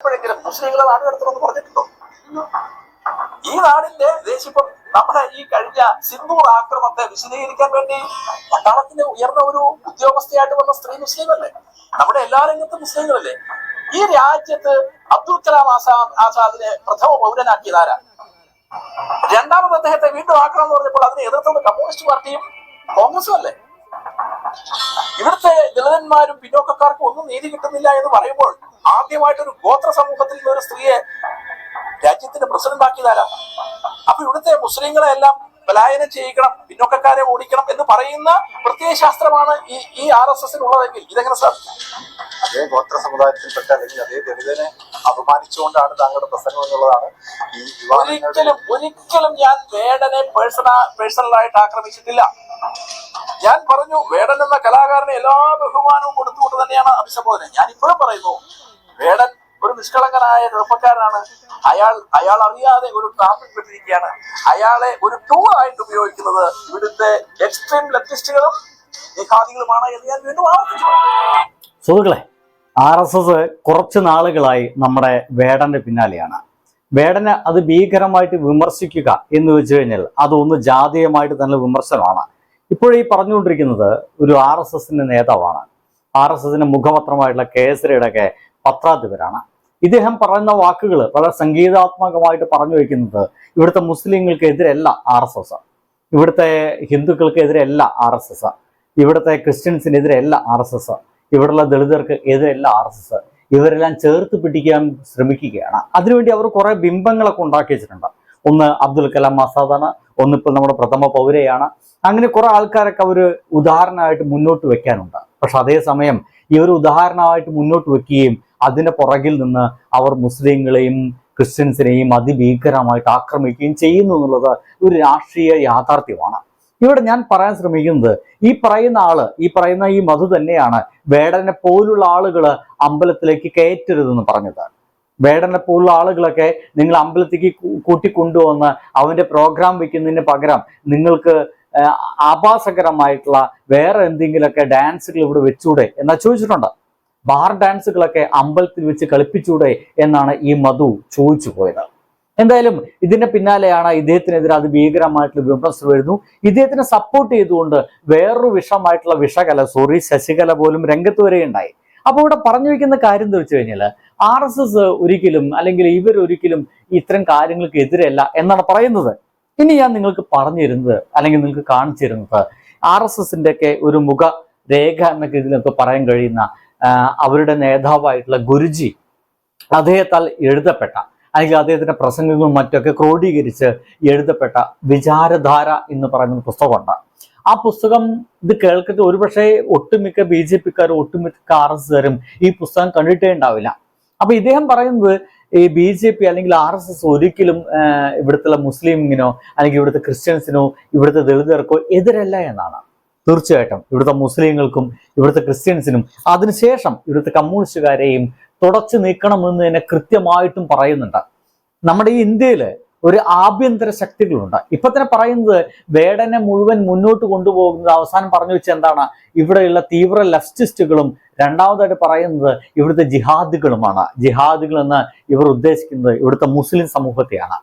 എപ്പോഴെങ്കിലും മുസ്ലിങ്ങളെ നാട് കടത്തണമെന്ന് പറഞ്ഞിട്ടുണ്ടോ? ഈ നാടിന്റെ ദേശിപ്പം നമ്മുടെ ഈ കഴിഞ്ഞ സിന്ദൂർ ആക്രമത്തെ വിശദീകരിക്കാൻ വേണ്ടി പട്ടാളത്തിന് ഉയർന്ന ഒരു ഉദ്യോഗസ്ഥയായിട്ട് വന്ന സ്ത്രീ മുസ്ലിം അല്ലേ? നമ്മുടെ എല്ലാ രംഗത്തും മുസ്ലിങ്ങളല്ലേ ഈ രാജ്യത്ത് അബ്ദുൽ കലാം ആസാദ് ആസാദിനെ പ്രഥമ പൗരനാക്കിയതാരാ രണ്ടാമത് അദ്ദേഹത്തെ വീണ്ടും ആക്കണം എന്ന് പറഞ്ഞപ്പോൾ അതിനെ എതിർത്തത് കമ്മ്യൂണിസ്റ്റ് പാർട്ടിയും കോൺഗ്രസും അല്ലേ? ഇവിടുത്തെ ദളിതന്മാരും പിന്നോക്കക്കാർക്കും ഒന്നും നീതി കിട്ടുന്നില്ല എന്ന് പറയുമ്പോൾ ആദ്യമായിട്ടൊരു ഗോത്ര സമൂഹത്തിൽ നിന്ന് ഒരു സ്ത്രീയെ രാജ്യത്തിന്റെ പ്രസിഡന്റ് ആക്കിയതാരാ? അപ്പൊ ഇവിടുത്തെ മുസ്ലിങ്ങളെ എല്ലാം പലായനം ചെയ്യിക്കണം പിന്നോക്കക്കാരെ ഓടിക്കണം എന്ന് പറയുന്ന പ്രത്യയശാസ്ത്രമാണ് ഈ ഈ ആർ എസ് എസിനുള്ളതെങ്കിൽ ഇതെങ്ങനെ സാധിക്കും അതേ ഗോത്ര സമുദായത്തിൽപ്പെട്ട അല്ലെങ്കിൽ അതേ ദളിതനെ അപമാനിച്ചുകൊണ്ടാണ് താങ്കളുടെ പ്രസംഗം എന്നുള്ളതാണ് ഈ ഒരിക്കലും ഒരിക്കലും ഞാൻ വേടനെ പേഴ്സണ പേഴ്സണലായിട്ട് ആക്രമിച്ചിട്ടില്ല. ഞാൻ പറഞ്ഞു വേടൻ എന്ന കലാകാരന് എല്ലാ ബഹുമാനവും കൊടുത്തുകൊണ്ട് തന്നെയാണ് അഭിസംബോധന. ഞാൻ ഇപ്പോഴും പറയുന്നു വേടൻ ഒരു നിഷ്കളങ്കനായ ചെറുപ്പക്കാരനാണ്. അയാൾ അയാൾ അറിയാതെ ഒരു ട്രാഫിക് പെട്ടിരിക്കുകയാണ്. അയാളെ ഒരു ടൂൾ ആയിട്ട് ഉപയോഗിക്കുന്നത് ഇവിടുത്തെ എക്സ്ട്രീം ലെഫ്റ്റിസ്റ്റുകളും ജിഹാദികളുമാണ് എന്ന് ഞാൻ വീണ്ടും ആവർത്തിച്ചു സുഹൃത്തുക്കളെ ആർ എസ് എസ് കുറച്ച് നാളുകളായി നമ്മുടെ വേടന്റെ പിന്നാലെയാണ്. വേടനെ അത് ഭീകരമായിട്ട് വിമർശിക്കുക എന്ന് വെച്ച് കഴിഞ്ഞാൽ അതൊന്ന് ജാതീയമായിട്ട് തന്നെ വിമർശനമാണ്. ഇപ്പോഴീ പറഞ്ഞുകൊണ്ടിരിക്കുന്നത് ഒരു ആർ എസ് എസിന്റെ നേതാവാണ്. ആർ എസ് എസിന്റെ മുഖപത്രമായിട്ടുള്ള കേസരിയുടെ ഒക്കെ പത്രാധിപരാണ്. ഇദ്ദേഹം പറയുന്ന വാക്കുകൾ വളരെ സംഗീതാത്മകമായിട്ട് പറഞ്ഞു വയ്ക്കുന്നത് ഇവിടുത്തെ മുസ്ലിങ്ങൾക്കെതിരല്ല ആർ എസ് എസ്. ഇവിടുത്തെ ഹിന്ദുക്കൾക്കെതിരല്ല ആർ എസ് എസ്. ഇവിടുത്തെ ക്രിസ്ത്യൻസിനെതിരല്ല ആർ എസ് എസ്. ഇവിടുള്ള ദളിതർക്ക് എതിരല്ല ആർ എസ് എസ്. ഇവരെല്ലാം ചേർത്ത് പിടിക്കാൻ ശ്രമിക്കുകയാണ്. അതിനുവേണ്ടി അവർ കുറെ ബിംബങ്ങളൊക്കെ ഉണ്ടാക്കി വെച്ചിട്ടുണ്ട്. ഒന്ന് അബ്ദുൽ കലാം ആസാദാണ് ഒന്നിപ്പോൾ നമ്മുടെ പ്രഥമ പൗരയാണ്. അങ്ങനെ കുറെ ആൾക്കാരൊക്കെ അവർ ഉദാഹരണമായിട്ട് മുന്നോട്ട് വെക്കാനുണ്ട്. പക്ഷെ അതേസമയം ഈ ഒരു ഉദാഹരണമായിട്ട് മുന്നോട്ട് വെക്കുകയും അതിന്റെ പുറകിൽ നിന്ന് അവർ മുസ്ലിങ്ങളെയും ക്രിസ്ത്യൻസിനെയും അതിഭീകരമായിട്ട് ആക്രമിക്കുകയും ചെയ്യുന്നു എന്നുള്ളത് ഒരു രാഷ്ട്രീയ യാഥാർത്ഥ്യമാണ്. ഇവിടെ ഞാൻ പറയാൻ ശ്രമിക്കുന്നത് ഈ പറയുന്ന ആൾ ഈ പറയുന്ന ഈ മധു തന്നെയാണ് വേടനെ പോലുള്ള ആളുകൾ അമ്പലത്തിലേക്ക് കയറ്റരുതെന്ന് പറഞ്ഞത്. വേടനെ പോലുള്ള ആളുകളൊക്കെ നിങ്ങൾ അമ്പലത്തേക്ക് കൂട്ടി കൂട്ടിക്കൊണ്ടുവന്ന് അവന്റെ പ്രോഗ്രാം വെക്കുന്നതിന് പകരം നിങ്ങൾക്ക് ആഭാസകരമായിട്ടുള്ള വേറെ എന്തെങ്കിലുമൊക്കെ ഡാൻസുകൾ ഇവിടെ വെച്ചൂടെ എന്നാ ചോദിച്ചിട്ടുണ്ട്? ബാർ ഡാൻസുകളൊക്കെ അമ്പലത്തിൽ വെച്ച് കളിപ്പിച്ചൂടെ എന്നാണ് ഈ മധു ചോദിച്ചു പോയത്. എന്തായാലും ഇതിന്റെ പിന്നാലെയാണ് ഇദ്ദേഹത്തിനെതിരെ അത് ഭീകരമായിട്ടുള്ള വിമർശനം വരുന്നു. ഇദ്ദേഹത്തിനെ സപ്പോർട്ട് ചെയ്തുകൊണ്ട് വേറൊരു വിഷമായിട്ടുള്ള വിഷകല സോറി ശശികല പോലും രംഗത്ത് വരെയുണ്ടായി അപ്പോൾ ഇവിടെ പറഞ്ഞു വയ്ക്കുന്ന കാര്യം എന്താ വെച്ച് കഴിഞ്ഞാൽ ആർ എസ് എസ് ഒരിക്കലും അല്ലെങ്കിൽ ഇവർ ഒരിക്കലും ഇത്തരം കാര്യങ്ങൾക്ക് എതിരല്ല എന്നാണ് പറയുന്നത്. ഇനി ഞാൻ നിങ്ങൾക്ക് പറഞ്ഞു തരുന്നത് അല്ലെങ്കിൽ നിങ്ങൾക്ക് കാണിച്ചു തരുന്നത് ആർ എസ് എസിന്റെ ഒക്കെ ഒരു മുഖ രേഖ എന്നൊക്കെ ഇതിലൊക്കെ പറയാൻ കഴിയുന്ന അവരുടെ നേതാവായിട്ടുള്ള ഗുരുജി അദ്ദേഹത്താൽ എഴുതപ്പെട്ട അല്ലെങ്കിൽ അദ്ദേഹത്തിന്റെ പ്രസംഗങ്ങളും മറ്റൊക്കെ ക്രോഡീകരിച്ച് എഴുതപ്പെട്ട വിചാരധാര എന്ന് പറയുന്ന പുസ്തകമുണ്ട്. ആ പുസ്തകം ഇത് കേൾക്കട്ടെ. ഒരുപക്ഷെ ഒട്ടുമിക്ക ബി ജെ പിക്കാരും ഒട്ടുമിക്ക ആർ എസ് കാരും ഈ പുസ്തകം കണ്ടിട്ടേ ഉണ്ടാവില്ല. അപ്പൊ ഇദ്ദേഹം പറയുന്നത് ഈ ബി ജെ പി അല്ലെങ്കിൽ ആർ എസ് എസ് ഒരിക്കലും ഇവിടുത്തെ മുസ്ലിമിനോ അല്ലെങ്കിൽ ഇവിടുത്തെ ക്രിസ്ത്യൻസിനോ ഇവിടുത്തെ ദളിതർക്കോ എതിരല്ല എന്നാണ്. തീർച്ചയായിട്ടും ഇവിടുത്തെ മുസ്ലിങ്ങൾക്കും ഇവിടുത്തെ ക്രിസ്ത്യൻസിനും അതിനുശേഷം ഇവിടുത്തെ കമ്മ്യൂണിസ്റ്റുകാരെയും തുടച്ചു നീക്കണമെന്ന് തന്നെ കൃത്യമായിട്ടും പറയുന്നുണ്ട്. നമ്മുടെ ഈ ഇന്ത്യയിൽ ഒരു ആഭ്യന്തര ശക്തികളുണ്ട്. ഇപ്പൊ തന്നെ പറയുന്നത് വേടനെ മുഴുവൻ മുന്നോട്ട് കൊണ്ടുപോകുന്നത് അവസാനം പറഞ്ഞു വെച്ച എന്താണ്? ഇവിടെയുള്ള തീവ്ര ലെഫ്റ്റിസ്റ്റുകളും രണ്ടാമതായിട്ട് പറയുന്നത് ഇവിടുത്തെ ജിഹാദുകളുമാണ്. ജിഹാദികൾ എന്ന് ഇവർ ഉദ്ദേശിക്കുന്നത് ഇവിടുത്തെ മുസ്ലിം സമൂഹത്തെയാണ്.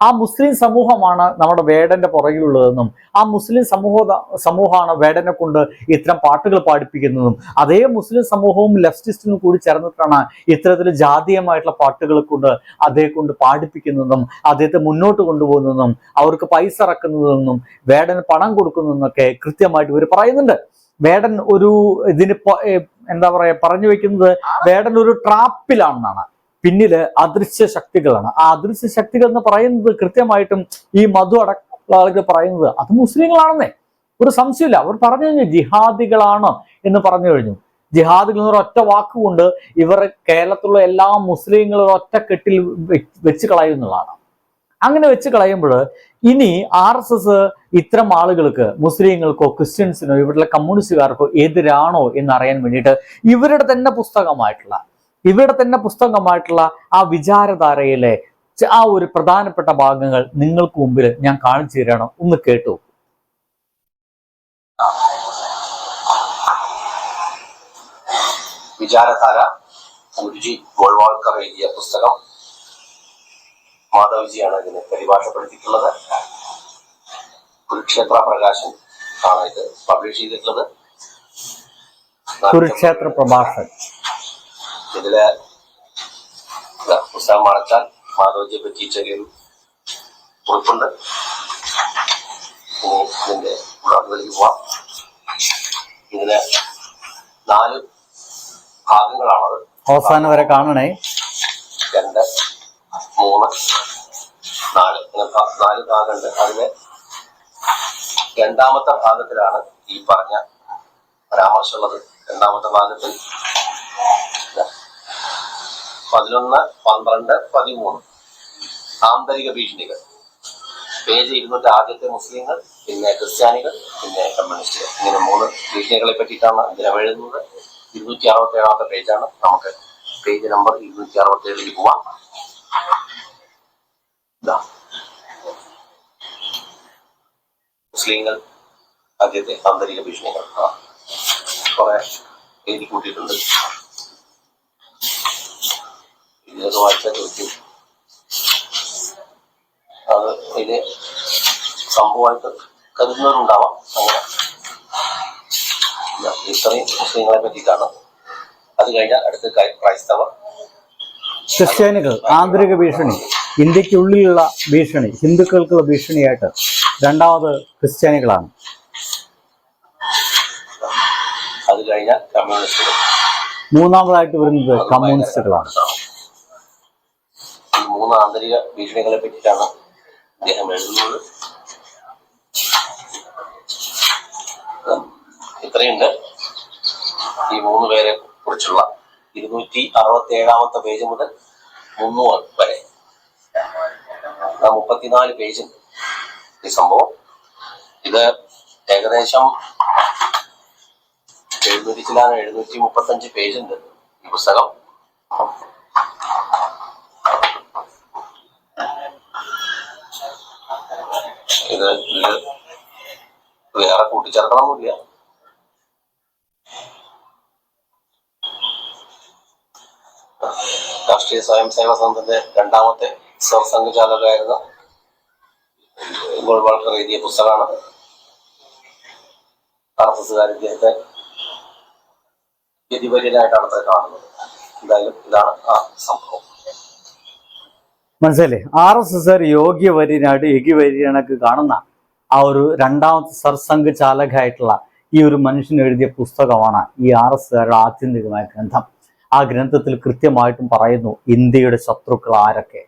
ആ മുസ്ലിം സമൂഹമാണ് നമ്മുടെ വേടന്റെ പുറകിലുള്ളതെന്നും ആ മുസ്ലിം സമൂഹ സമൂഹമാണ് വേടനെ കൊണ്ട് ഇത്തരം പാട്ടുകൾ പാടിപ്പിക്കുന്നതും. അതേ മുസ്ലിം സമൂഹവും ലെഫ്റ്റിസ്റ്റിനും കൂടി ചേർന്നിട്ടാണ് ഇത്തരത്തിൽ ജാതീയമായിട്ടുള്ള പാട്ടുകൾ കൊണ്ട് അദ്ദേഹം കൊണ്ട് പാടിപ്പിക്കുന്നതും അദ്ദേഹത്തെ മുന്നോട്ട് കൊണ്ടുപോകുന്നതും അവർക്ക് പൈസ ഇറക്കുന്നതെന്നും വേടന് പണം കൊടുക്കുന്നതെന്നൊക്കെ കൃത്യമായിട്ട് ഇവർ പറയുന്നുണ്ട്. വേടൻ ഒരു ഇതിന് എന്താ പറയാ പറഞ്ഞു വെക്കുന്നത് വേടൻ ഒരു ട്രാപ്പിലാണെന്നാണ്. പിന്നിൽ അദൃശ്യ ശക്തികളാണ്. ആ അദൃശ്യ ശക്തികൾ എന്ന് പറയുന്നത് കൃത്യമായിട്ടും ഈ മധു അടക്കമുള്ള ആളുകൾ പറയുന്നത് അത് മുസ്ലിങ്ങളാണെന്നേ. ഒരു സംശയമില്ല. അവർ പറഞ്ഞു കഴിഞ്ഞു ജിഹാദികളാണ് എന്ന് പറഞ്ഞു കഴിഞ്ഞു. ജിഹാദികൾ എന്നൊരു ഒറ്റ വാക്കുകൊണ്ട് ഇവർ കേരളത്തിലുള്ള എല്ലാ മുസ്ലിങ്ങളും ഒറ്റ കെട്ടിൽ വെച്ച് കളയുന്നതാണ് അങ്ങനെ വെച്ച് കളയുമ്പോൾ ഇനി ആർ എസ് എസ് ഇത്തരം ആളുകൾക്ക് മുസ്ലിങ്ങൾക്കോ ക്രിസ്ത്യൻസിനോ ഇവിടുത്തെ കമ്മ്യൂണിസ്റ്റുകാർക്കോ എതിരാണോ എന്ന് അറിയാൻ വേണ്ടിയിട്ട് ഇവരുടെ തന്നെ പുസ്തകമായിട്ടുള്ള ഇവരുടെ തന്നെ പുസ്തകമായിട്ടുള്ള ആ വിചാരധാരയിലെ ആ ഒരു പ്രധാനപ്പെട്ട ഭാഗങ്ങൾ നിങ്ങൾക്ക് മുമ്പിൽ ഞാൻ കാണിച്ചു തരണം. ഒന്ന് കേട്ടു. വിചാരധാര ഗുരുജി ഗോൾവാൾക്കർ എഴുതിയ പുസ്തകം മാധവജിയാണ് ഇതിനെ പരിഭാഷപ്പെടുത്തിയിട്ടുള്ളത്. കുരുക്ഷേത്ര പ്രകാശൻ ആണ് ഇത് പബ്ലിഷ് ചെയ്തിട്ടുള്ളത്. കുരുക്ഷേത്ര പ്രഭാഷകൻ. ഇതിൽ ഇതാ, പുസ്തകം മറച്ചാൽ മാധവജിയെ പറ്റി ചെറിയൊരു കുറിപ്പുണ്ട് ഇനി ഇതിന്റെ ഉള്ളാദിലേക്ക് പോവാം. ഇതിന് നാല് ഭാഗങ്ങളാണത്. അവസാനം വരെ കാണണേ. രണ്ട് മൂന്ന് നാല്. നാല് ഭാഗമുണ്ട്. അതിന് രണ്ടാമത്തെ ഭാഗത്തിലാണ് ഈ പറഞ്ഞ പരാമർശമുള്ളത്. രണ്ടാമത്തെ ഭാഗത്തിൽ പതിനൊന്ന് പന്ത്രണ്ട് പതിമൂന്ന്. ആന്തരിക ഭീഷണികൾ. പേജ് ഇരുന്നൂറ്റി ആദ്യത്തെ മുസ്ലിങ്ങൾ പിന്നെ ക്രിസ്ത്യാനികൾ പിന്നെ കമ്മ്യൂണിസ്റ്റുകൾ. ഇങ്ങനെ മൂന്ന് ഭീഷണികളെ പറ്റിയിട്ടാണ് ഇതിനെ എഴുതുന്നത്. ഇരുന്നൂറ്റി അറുപത്തി ഏഴാമത്തെ പേജാണ്. നമുക്ക് പേജ് നമ്പർ ഇരുന്നൂറ്റി അറുപത്തി ഏഴിലേക്ക് പോവാം മുസ്ലിങ്ങൾ ആദ്യത്തെ ആന്തരിക ഭീഷണികൾ. കുറെ എഴുതി കൂട്ടിയിട്ടുണ്ട്. ഇതിലൊക്കെ വായിച്ചാൽ ചോദിക്കും. അത് ഇതിൽ സംഭവമായിട്ട് കരുതുന്നവരുണ്ടാവാം. അങ്ങനെ ഇതാ, ഇത്രയും മുസ്ലിങ്ങളെ പറ്റിയിട്ടാണ്. അത് കഴിഞ്ഞാൽ അടുത്ത ക്രൈ- ക്രൈസ്തവർ. ക്രിസ്ത്യാനികൾ ആന്തരിക ഭീഷണി ഇന്ത്യക്കുള്ളിലുള്ള ഭീഷണി ഹിന്ദുക്കൾക്കുള്ള ഭീഷണിയായിട്ട് രണ്ടാമത് ക്രിസ്ത്യാനികളാണ്. അത് കഴിഞ്ഞാൽ കമ്മ്യൂണിസ്റ്റുകൾ. മൂന്നാമതായിട്ട് വരുന്നത് കമ്മ്യൂണിസ്റ്റുകളാണ്. മൂന്ന് ആന്തരിക ഭീഷണികളെ പറ്റിയിട്ടാണ് അദ്ദേഹം എഴുതുന്നത്. ഇത്രയുണ്ട്. ഈ മൂന്ന് പേരെ കുറിച്ചുള്ള ഇരുന്നൂറ്റി അറുപത്തി ഏഴാമത്തെ പേജ് മുതൽ മുന്നൂറ് വരെ. മുപ്പത്തിനാല് പേജുണ്ട് ഈ സംഭവം. ഇത് ഏകദേശം എഴുന്നൂറ്റി ചില എഴുന്നൂറ്റി മുപ്പത്തഞ്ച് പേജുണ്ട് ഈ പുസ്തകം. ഇത് വേറെ കൂട്ടിച്ചേർക്കണമൊന്നുമില്ല. രാഷ്ട്രീയ സ്വയം സേവക സംഘത്തിന്റെ രണ്ടാമത്തെ സർസംഘചാലകരായിരുന്ന ഗോൾവാൾക്കർ എഴുതിയ പുസ്തകമാണ്. ആർ എസ് എസ്സുകാർ ഇദ്ദേഹത്തെ ഗതിപര്യനായിട്ടാണ് അത് കാണുന്നത്. എന്തായാലും ഇതാണ് ആ സംഭവം. മനസ്സിലേ ആർ എസ് എസ് യോഗ്യവര്യനായിട്ട് വരിയണക്ക് കാണുന്ന ആ ഒരു രണ്ടാമത്തെ സർസംഘ ചാലകായിട്ടുള്ള ഈ ഒരു മനുഷ്യൻ എഴുതിയ പുസ്തകമാണ് ഈ ആർ എസ് ആത്യന്തികമായ ഗ്രന്ഥം. ആ ഗ്രന്ഥത്തിൽ കൃത്യമായിട്ടും പറയുന്നു ഇന്ത്യയുടെ ശത്രുക്കൾ ആരൊക്കെ?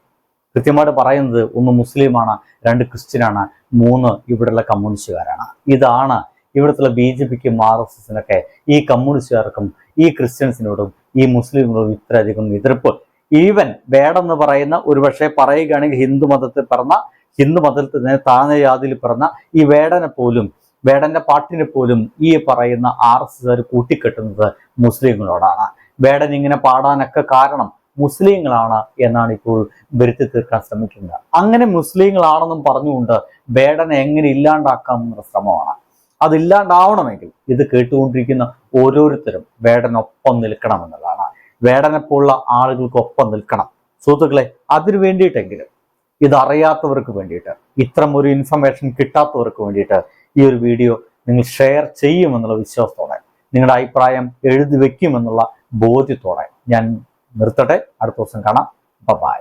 കൃത്യമായിട്ട് പറയുന്നത് ഒന്ന് മുസ്ലിമാണ് രണ്ട് ക്രിസ്ത്യനാണ് മൂന്ന് ഇവിടെയുള്ള കമ്മ്യൂണിസ്റ്റുകാരാണ്. ഇതാണ് ഇവിടുത്തെ ബി ജെ പിക്കും ആർ എസ് എസിനൊക്കെ ഈ കമ്മ്യൂണിസ്റ്റുകാർക്കും ഈ ക്രിസ്ത്യൻസിനോടും ഈ മുസ്ലിങ്ങളോടും ഇത്രയധികം എതിർപ്പ് ഈവൻ വേടെന്ന് പറയുന്ന ഒരുപക്ഷെ പറയുകയാണെങ്കിൽ ഹിന്ദു മതത്തിൽ പിറന്ന ഹിന്ദു മതത്തിൽ തന്നെ താഴ്ന്ന ജാതിയിൽ പിറന്ന ഈ വേടനെ പോലും വേടന്റെ പാട്ടിനെ പോലും ഈ പറയുന്ന ആർ എസ് എസ് കൂട്ടിക്കെട്ടുന്നത് മുസ്ലിങ്ങളോടാണ്. വേടൻ ഇങ്ങനെ പാടാനൊക്കെ കാരണം മുസ്ലിങ്ങളാണ് എന്നാണ് ഇപ്പോൾ വരുത്തി തീർക്കാൻ ശ്രമിക്കുന്നത്. അങ്ങനെ മുസ്ലിങ്ങളാണെന്നും പറഞ്ഞുകൊണ്ട് വേടനെ എങ്ങനെ ഇല്ലാണ്ടാക്കാം എന്നുള്ള ശ്രമമാണ്. അതില്ലാണ്ടാവണമെങ്കിൽ ഇത് കേട്ടുകൊണ്ടിരിക്കുന്ന ഓരോരുത്തരും വേടനൊപ്പം നിൽക്കണമെന്നുള്ളതാണ്. വേടനെ പോലുള്ള ആളുകൾക്കൊപ്പം നിൽക്കണം. സുഹൃത്തുക്കളെ അതിനു വേണ്ടിയിട്ടെങ്കിലും ഇതറിയാത്തവർക്ക് വേണ്ടിയിട്ട് ഇത്തരം ഒരു ഇൻഫർമേഷൻ കിട്ടാത്തവർക്ക് വേണ്ടിയിട്ട് ഈ ഒരു വീഡിയോ നിങ്ങൾ ഷെയർ ചെയ്യുമെന്നുള്ള വിശ്വാസത്തോടെ നിങ്ങളുടെ അഭിപ്രായം എഴുതി വെക്കുമെന്നുള്ള ബോധ്യത്തോടെ ഞാൻ നിർത്തട്ടെ. അടുത്ത ദിവസം കാണാം. ബൈ